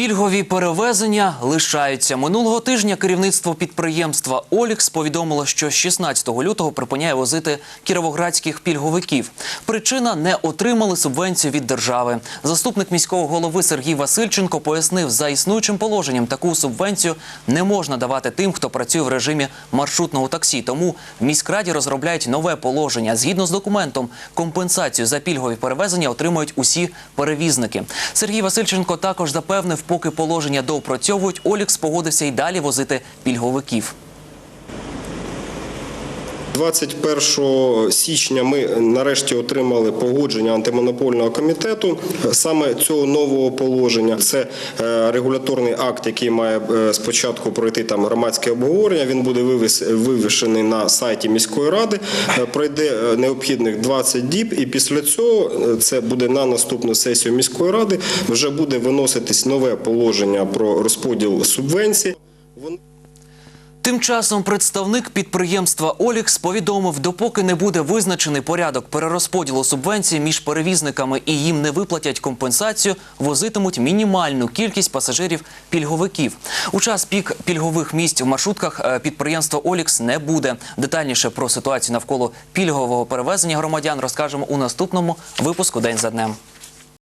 Пільгові перевезення лишаються минулого тижня. Керівництво підприємства Олікс повідомило, що з 16 лютого припиняє возити кіровоградських пільговиків. Причина не отримали субвенцію від держави. Заступник міського голови Сергій Васильченко пояснив, за існуючим положенням таку субвенцію не можна давати тим, хто працює в режимі маршрутного таксі. Тому в міськраді розробляють нове положення. Згідно з документом, компенсацію за пільгові перевезення отримують усі перевізники. Сергій Васильченко також запевнив, поки положення доопрацьовують, Олікс погодився й далі возити пільговиків. 21 січня ми нарешті отримали погодження антимонопольного комітету саме цього нового положення. Це е, регуляторний акт, який має е, спочатку пройти там громадське обговорення. Він буде вивішений на сайті міської ради. Е, Пройде необхідних 20 діб, і після цього це буде на наступну сесію міської ради. Вже буде виноситись нове положення про розподіл субвенцій. Тим часом представник підприємства Олікс повідомив, допоки не буде визначений порядок перерозподілу субвенцій між перевізниками і їм не виплатять компенсацію, возитимуть мінімальну кількість пасажирів-пільговиків. У час пік пільгових місць в маршрутках е, підприємство Олікс не буде. Детальніше про ситуацію навколо пільгового перевезення громадян розкажемо у наступному випуску День за днем.